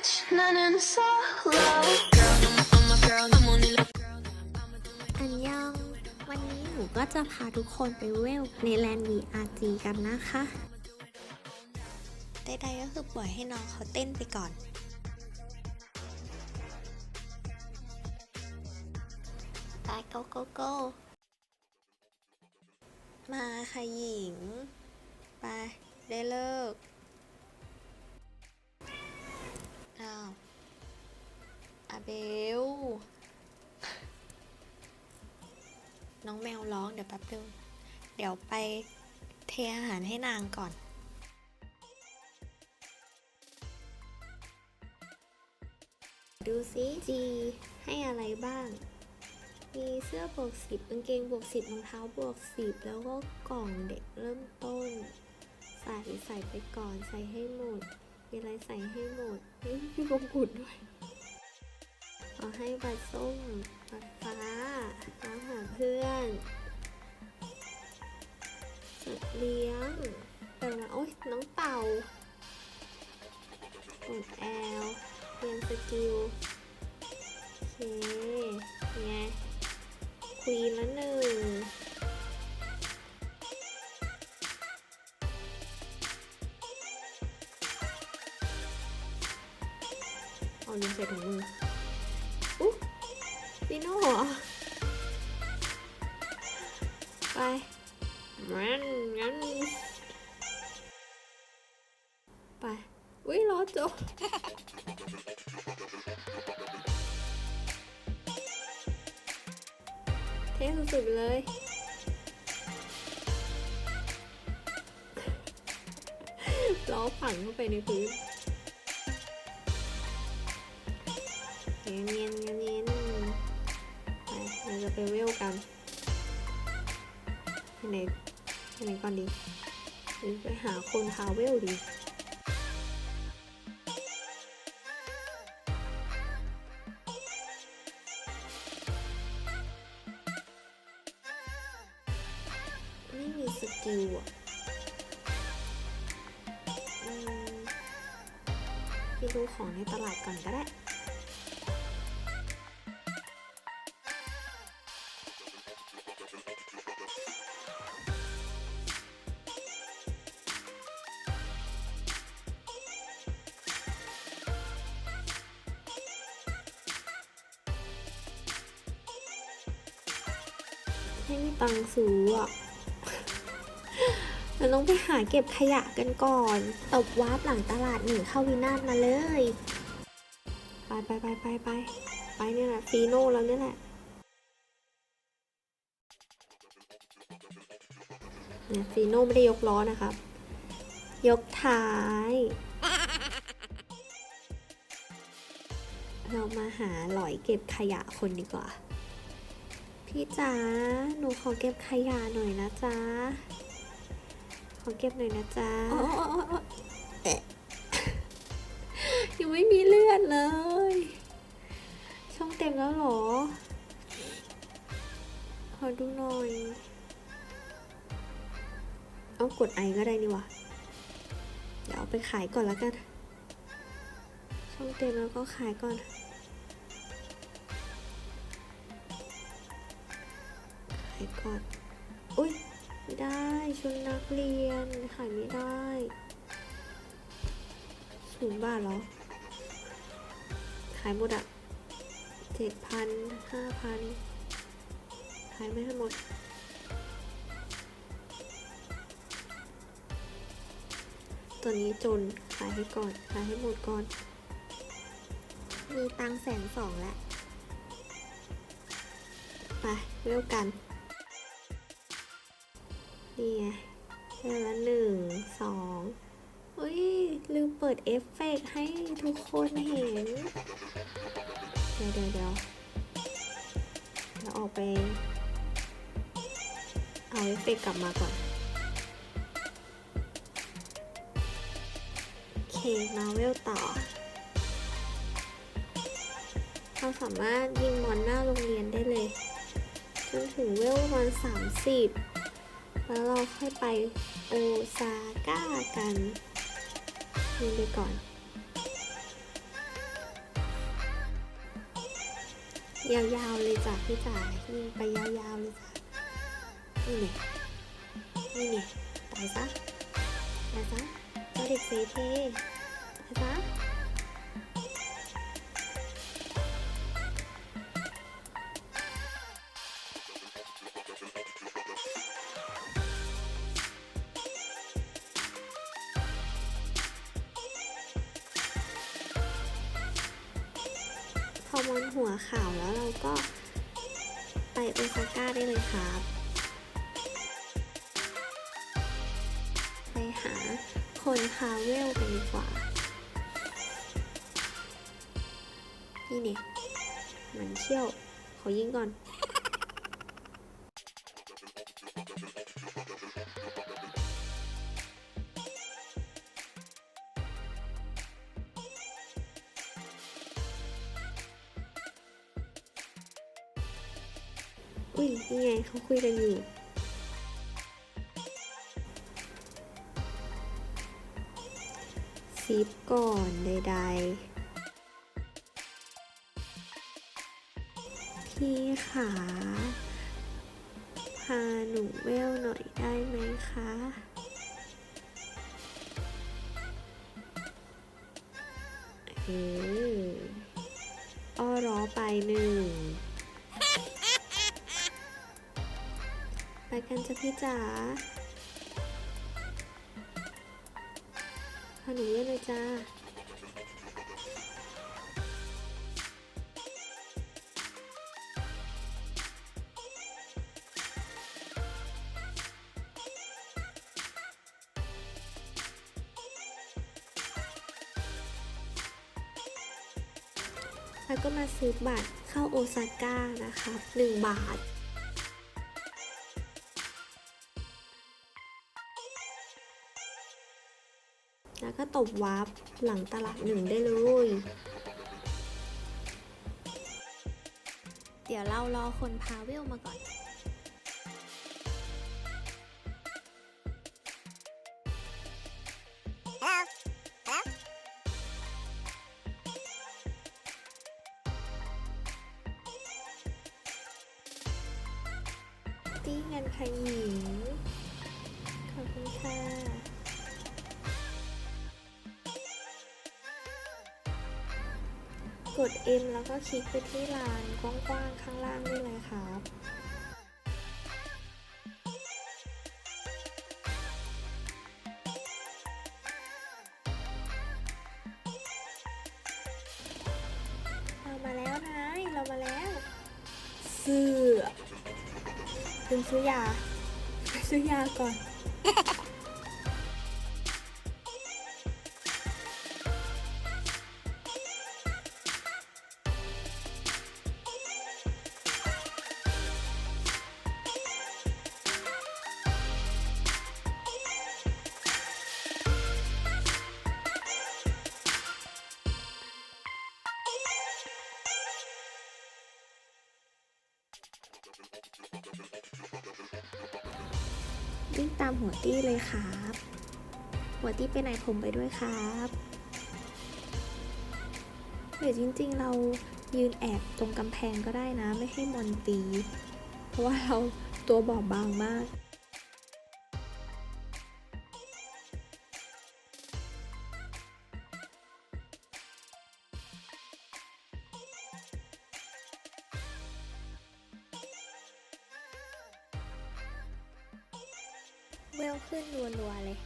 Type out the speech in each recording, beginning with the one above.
อันยองวันนี้หนูก็จะพาทุกคนไปเวลในแลนด์ VRG กันนะคะใดๆก็คือปล่อยให้น้องเขาเต้นไปก่อน ไป go go go มาค่ะหญิง ไป ได้เลิก อ้าวอาเบล น้องแมวร้องเดี๋ยวแป๊บนึง เดี๋ยวไปเทอาหารให้นางก่อนดูซิจีให้อะไรบ้าง มีเสื้อบวกสิบกางเกงบวกสิบรองเท้าบวกสิบแล้วก็กล่องเด็กเริ่มต้น ใส่ใส่ไปก่อนใส่ให้หมด มีอะไรใส่ให้หมดเฮ้ยมีมงกุฎด้วยขอให้บัตรส้มบัตรฟ้าตามหาเพื่อนสัตว์เลี้ยงแต่ว่าโอ๊ยน้องเต่ากดแอลเรียนสกิลโอเคไงควีนละหนึ่ง เอาลืมใส่ถุงมืออุ๊ปีโน่เหรอ ไปงั้นงั้นไป อุ้ยรอจบเท่สุดๆเลยล้อฝังเข้าไปในพื้น เงียนเงียนเนียนเราจะไปเวลกันไปไหนไปไหนก่อนดีหรือไปหาคนพาเวลดีไม่มีสกิลอะไปดูของในตลาดก่อนก็ได้ ไม่มีตังค์ซื้ออะเราต้องไปหาเก็บขยะกันก่อน ตบวาร์ปหลังตลาดหนีเข้าวินาศมาเลย ไปไปไปไปไปไปเนี่ยแหละฟีโน่แล้วเนี่ยแหละเนี่ยฟีโน่ไม่ได้ยกล้อนะครับ ยกท้าย เรามาหาหลอยเก็บขยะคนดีกว่า พี่จ๋าหนูขอเก็บขยะหน่อยนะจ๊ะขอเก็บหน่อยนะจ๊ะยังไม่มีเลือดเลย ช่องเต็มแล้วหรอ ขอดูหน่อยเอากดไอก็ได้นี่วะเดี๋ยวเอาไปขายก่อนแล้วกัน ช่องเต็มแล้วก็ขายก่อน ก่อน อุ้ยไม่ได้ชุดนักเรียนขายไม่ได้ศูนย์บาทเหรอ ขายหมดอะเจ็ดพันห้าพันขายไม่ให้หมดตัวนี้จนขายให้ก่อน ขายให้หมดก่อน มีตังค์แสนสองแล้ว ไปเริ่มกัน นี่ไงเริ่มละหนึ่งสองเฮ้ยลืมเปิดเอฟเฟกต์ให้ทุกคนเห็น เดี๋ยวเดี๋ยวเดี๋ยวเราออกไป เอาเอฟเฟกต์กลับมาก่อนโอเคมาเวลต่อ เราสามารถยิงมอนหน้าโรงเรียนได้เลย จนถึงเวลประมาณสามสิบ แล้วเราค่อยไปโอซาก้ากันดูไปก่อนยาวๆเลยจ้ะพี่จ๋ายไปยาวๆเลยจ้ะนี่นี่ยนี่นี่ยตายซะตาซะไจ้าเด็กเซเทตายซะ มอนหัวขาวแล้วเราก็ไปโอซาก้าได้เลยครับ ไปหาคนคาเวลกันดีกว่า นี่เนี่ยมันเชี่ยวขอยิงก่อน อุ้ยนี่ไงเขาคุยกันอยู่ซิปก่อนใดๆ พี่ขาพาหนูเวลหน่อยได้ไหมคะเอออ้อร้อไปหนึ่ง ไปกันจ้ะพี่จ๋าพาหนูเล่นเลยจ้าแล้วก็มาซื้อบัตรเข้าโอซาก้านะคะ 1 บาท บวาร์ปหลังตลาดหนึ่งได้เลย เดี๋ยวเรารอคนพาเวลมาก่อน ตี้เงินใค่ะหญิง ขอบคุณค่ะ กด M แล้วก็คลิกไปที่ลานกว้างๆข้างล่างได้เลยครับเรามาแล้วนะเรามาแล้วเสื้อเป็นซื้อยาซื้อยาก่อน วิ่งตามหัวตี้เลยครับ หัวตี้ไปไหนผมไปด้วยครับเดี๋ยวจริงๆเรายืนแอบตรงกำแพงก็ได้นะ ไม่ให้มอนตี เพราะว่าเราตัวบอบบางมาก วลขึ้นรัวๆเลย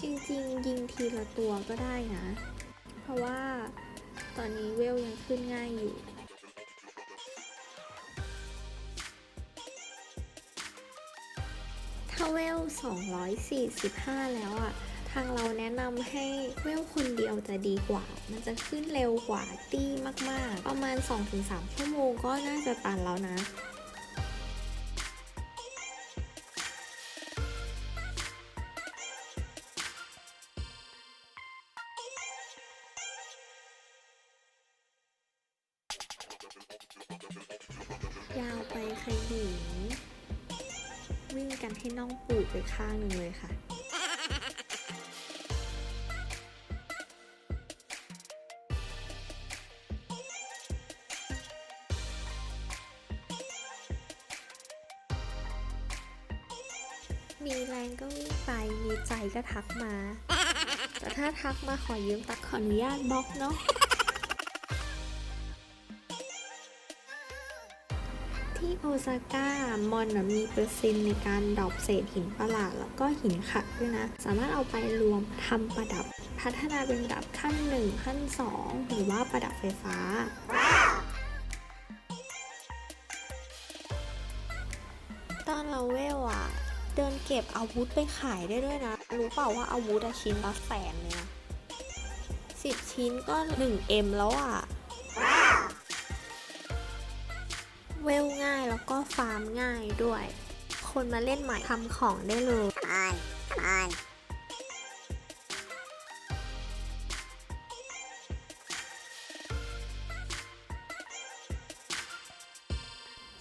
จริงๆ ยิงทีละตัวก็ได้นะ เพราะว่าตอนนี้เวลยังขึ้นง่ายอยู่ถ้าเวล245 แล้วอะ่ะ ทางเราแนะนำให้เวลคนเดียวจะดีกว่า มันจะขึ้นเร็วกว่าตี้มาก ๆ ประมาณ 2-3 ชั่วโมงก็น่าจะตันแล้วนะยาวไปค่ะหญิงวิ่งกันให้น้องปูดไปข้างหนึ่งเลยค่ะ มีแรงก็วิ่งไป มีใจก็ทักมา แต่ถ้าทักมาขอยืมตักขออนุญาตบล็อกเนาะ ที่โอซาก้ามอนนะมีเปอร์เซ็นต์ในการดรอปเศษหินประหลาด แล้วก็หินขัดด้วยนะ สามารถเอาไปรวมทำประดับ พัฒนาเป็นประดับขั้น 1 ขั้น 2 หรือว่าประดับไฟฟ้า เก็บอาวุธไปขายได้ด้วยนะ รู้เปล่าว่าอาวุธอะชิ้นละแสนเลยนะสิบชิ้นก็ 1M แล้วอะเวลง่ายแล้วก็ฟาร์มง่ายด้วย คนมาเล่นใหม่ทำของได้เลย Come on, come on.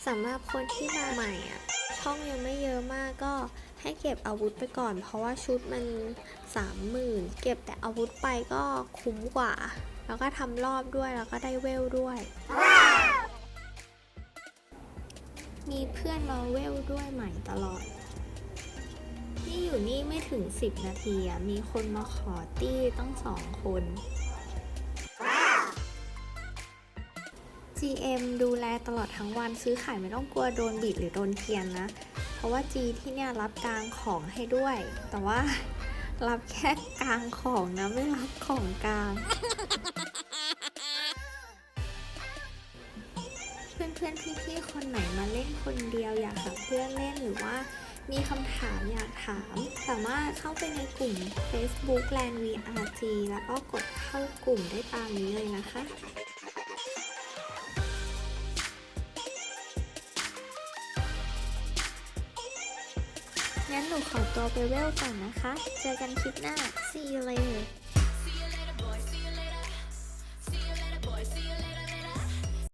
สำหรับคนที่มาใหม่อะ ช่องยังไม่เยอะมากก็ ให้เก็บอาวุธไปก่อน เพราะว่าชุดมันสามหมื่นเก็บแต่อาวุธไปก็คุ้มกว่า แล้วก็ทำรอบด้วยแล้วก็ได้เวลด้วย มีเพื่อนมาเวลด้วยใหม่ตลอด นี่อยู่นี่ไม่ถึง 10 นาทีมีคนมาขอตี้ตั้งสองคน GM ดูแลตลอดทั้งวันซื้อขายไม่ต้องกลัวโดนบิดหรือโดนเทียนนะ ราะว่า G ที่เนี่ยรับกลางของให้ด้วย แต่ว่ารับแค่กลางของนะไม่รับของกลาง เพื่อนๆพี่ๆคนไหนมาเล่นคนเดียวอยากหาเพื่อนเล่นหรือว่ามีคำถามอยากถาม สามารถเข้าไปในกลุ่ม Facebook Land VRG แล้วก็กดเข้ากลุ่มได้ตามนี้เลยนะคะ ขอตัวไปเวลก่อนนะคะ เจอกันคลิปหน้า see you later